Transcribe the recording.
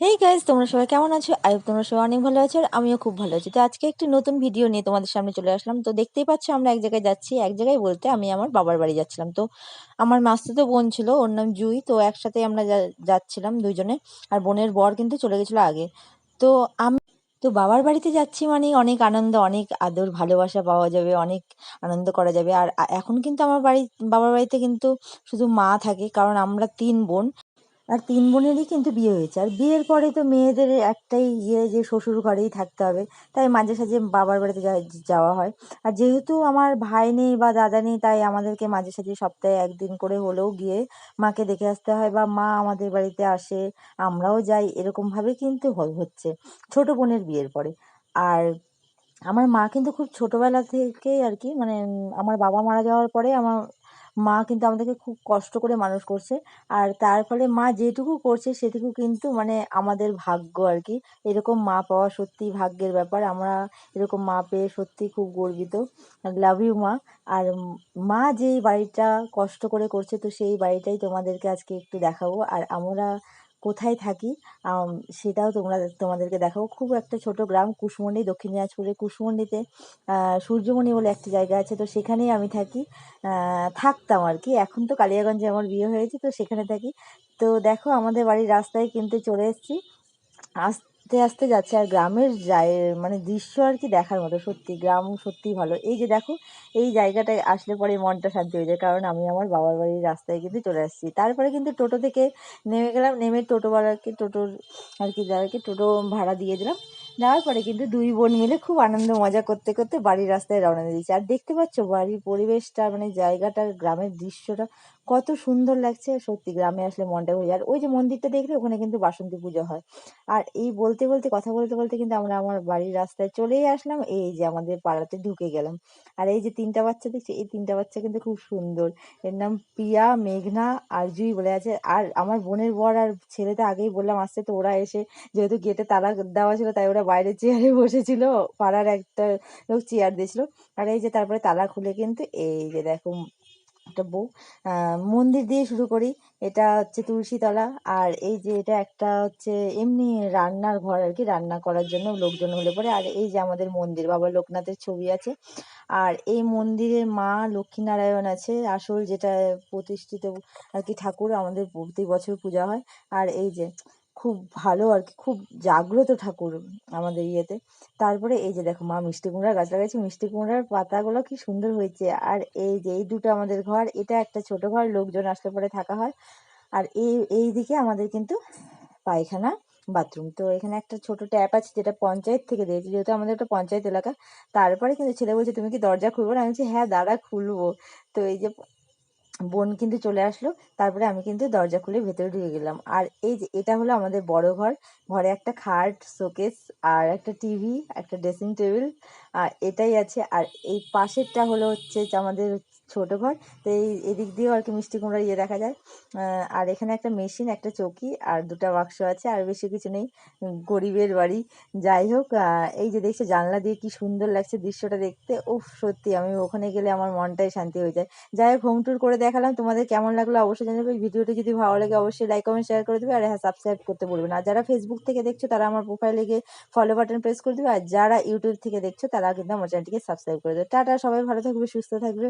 Hey guys তোমরা সবাই কেমন আছো? আই তোমরা সবাই অনেক ভালো আছো আর আমিও খুব ভালো আছি। তো আজকে একটি নতুন ভিডিও নিয়ে তোমাদের সামনে চলে আসলাম। তো দেখতেই পাচ্ছ আমরা এক জায়গায় যাচ্ছি। এক জায়গায় বলতে আমি আমার বাবার বাড়ি যাচ্ছিলাম। তো আমার মাস্তুতো বোন ছিল, ওর নাম জুই। তো একসাথে আমরা যাচ্ছিলাম দুইজনে। আর বোনের বর কিন্তু চলে গেছিল আগে। তো আমি, তো বাবার বাড়িতে যাচ্ছি মানে অনেক আনন্দ, অনেক আদর, ভালোবাসা পাওয়া যাবে, অনেক আনন্দ করা যাবে। আর এখন কিন্তু আমার বাড়ি, বাবার বাড়িতে কিন্তু শুধু মা থাকে, কারণ আমরা তিন বোন। আর তিন বোনেরই কিন্তু বিয়ে হয়েছে। আর বিয়ের পরে তো মেয়েদের একটাই ইয়ে যে শ্বশুর ঘরেই থাকতে হবে, তাই মাঝে সাঝে বাবার বাড়িতে যাওয়া হয়। আর যেহেতু আমার ভাই নেই বা দাদা নেই, তাই আমাদেরকে মাঝে সাঝে সপ্তাহে একদিন করে হলেও গিয়ে মাকে দেখে আসতে হয় বা মা আমাদের বাড়িতে আসে, আমরাও যাই, এরকমভাবে কিন্তু হচ্ছে ছোট বোনের বিয়ের পরে। আর আমার মা কিন্তু খুব ছোটবেলা থেকেই আর কি মানে আমার বাবা মারা যাওয়ার পরে আমার মা কিন্তু আমাদেরকে খুব কষ্ট করে মানুষ করছে। আর তার ফলে মা যেটুকু করছে সেটুকু কিন্তু মানে আমাদের ভাগ্য আর কি। এরকম মা পাওয়া সত্যি ভাগ্যের ব্যাপার। আমরা এরকম মা পেয়ে সত্যি খুব গর্বিত। লাভ ইউ মা। আর মা যেই বাড়িটা কষ্ট করে করছে, তো সেই বাড়িটাই তোমাদেরকে আজকে একটু দেখাবো। আর আমরা কোথায় থাকি সেটাও তোমরা তোমাদেরকে দেখাবো। খুব একটা ছোট গ্রাম কুশমন্ডি দক্ষিণ দিনাজপুরের কুশমন্ডিতে সূর্যমণি বলে একটা জায়গা আছে, তো সেখানেই আমি থাকি। থাকতাম আর কি। এখন তো কালিয়াগঞ্জে আমার বিয়ে হয়েছে, তো সেখানে থাকি। তো দেখো আমাদের বাড়ির রাস্তায় কিন্তু চলে এসেছি। আস্তে আস্তে যাচ্ছে আর গ্রামের মানে দৃশ্য আর কি দেখার মতো। সত্যি, গ্রাম সত্যিই ভালো। এই যে দেখো, এই জায়গাটায় আসলে পরে মনটা শান্তি হয়ে যায়। কারণ আমি আমার বাবার বাড়ির রাস্তায় কিন্তু চলে আসছি। তারপরে কিন্তু টোটো থেকে নেমে গেলাম, নেমে টোটোওয়ালাকে টোটোর আর কি যাদেরকে টোটো ভাড়া দিয়ে দিলাম। নেওয়ার পরে কিন্তু দুই বোন মিলে খুব আনন্দ মজা করতে করতে বাড়ির রাস্তায় রওনা দিয়ে দিয়েছি। আর দেখতে পাচ্ছ বাড়ির পরিবেশটা মানে জায়গাটা, গ্রামের দৃশ্যটা কত সুন্দর লাগছে। সত্যি গ্রামে আসলে মনটা ভরে যায়। আর ওই যে মন্দিরটা দেখলে ওখানে কিন্তু বাসন্তী পুজো হয়। আর এই বলতে বলতে, কথা বলতে বলতে কিন্তু আমরা আমার বাড়ির রাস্তায় চলেই আসলাম। এই যে আমাদের পাড়াতে ঢুকে গেলাম। আর এই যে তিনটা বাচ্চা দেখছি, এই তিনটা বাচ্চা কিন্তু খুব সুন্দর। এর নাম পিয়া, মেঘনা আর জুই বলে আছে। আর আমার বোনের বর আর ছেলেটা আগেই বললাম, আসছে তো, ওরা এসে যেহেতু গেটে তালা দেওয়া ছিল, তাই ওরা বাইরে চেয়ারে বসেছিল, পাড়ার একটা লোক চেয়ার দিয়েছিল। আর এই যে তারপরে তালা খুলে কিন্তু এই যে দেখো একটা বউ মন্দির দিয়ে শুরু করি। এটা হচ্ছে তুলসীতলা। আর এই যে এটা একটা হচ্ছে এমনি রান্নার ঘর আর কি, রান্না করার জন্য লোকজন হলে পরে। আর এই যে আমাদের মন্দির, বাবা লোকনাথের ছবি আছে। আর এই মন্দিরে মা লক্ষ্মীনারায়ণ আছে। আসল যেটা প্রতিষ্ঠিত আর কি ঠাকুর, আমাদের প্রতি বছর পূজা হয়। আর এই যে খুব ভালো আর কি, খুব জাগ্রত ঠাকুর আমাদের ইয়েতে। তারপরে এই যে দেখো মা মিষ্টি কুমড়ার গাছ লাগাইছে, মিষ্টি কুমড়ার পাতাগুলো কি সুন্দর হয়েছে। আর এই যে, এই দুটো আমাদের ঘর, এটা একটা ছোট ঘর, লোকজন আসলে পরে থাকা হয়। আর এই এই দিকে আমাদের কিন্তু পায়খানা, বাথরুম। তো এখানে একটা ছোট ট্যাপ আছে যেটা পঞ্চায়েত থেকে দিয়েছে যেহেতু আমাদের একটা পঞ্চায়েত এলাকা। তারপরে কিন্তু ছেলে বলছে, তুমি কি দরজা খুলবো? না আমি বলছি হ্যাঁ দাঁড়া খুলবো। তো এই যে বোন কিন্তু চলে আসলো, তারপরে আমি কিন্তু দরজা খুলে ভেতরে ঢুকে গেলাম। আর এই যে, এটা হলো আমাদের বড় ঘর। ঘরে একটা খাট, শোকেস আর একটা টিভি, একটা ড্রেসিং টেবিল আর এটাই আছে। আর এই পাশেরটা হলো হচ্ছে আমাদের ছোট ঘর। তো এই এদিক দিয়েও আর কি মিষ্টি কুমড়া ইয়ে দেখা যায়। আর এখানে একটা মেশিন, একটা চৌকি আর দুটো বাক্স আছে, আর বেশি কিছু নেই। গরিবের বাড়ি। যাই হোক এই যে দেখছ জানলা দিয়ে কি সুন্দর লাগছে দৃশ্যটা দেখতে। উফ, সত্যি আমি ওখানে গেলে আমার মনটাই শান্তি হয়ে যায়। যাই হোক হোম ট্যুর করে দেখালাম। তোমাদের কেমন লাগল অবশ্যই জানাবে। ভিডিওটি যদি ভালো লাগে অবশ্যই লাইক কমেন্ট শেয়ার করে দেবে। আর হ্যাঁ সাবস্ক্রাইব করতে বলবে না। যারা ফেসবুক থেকে দেখছ, তারা আমার প্রোফাইলে গিয়ে ফলো বাটন প্রেস করে দেবে। আর যারা ইউটিউব থেকে দেখছ তারা কিন্তু আমার চ্যানেলটিকে সাবস্ক্রাইব করে দেবে। টাটা, সবাই ভালো থাকবে, সুস্থ থাকবে।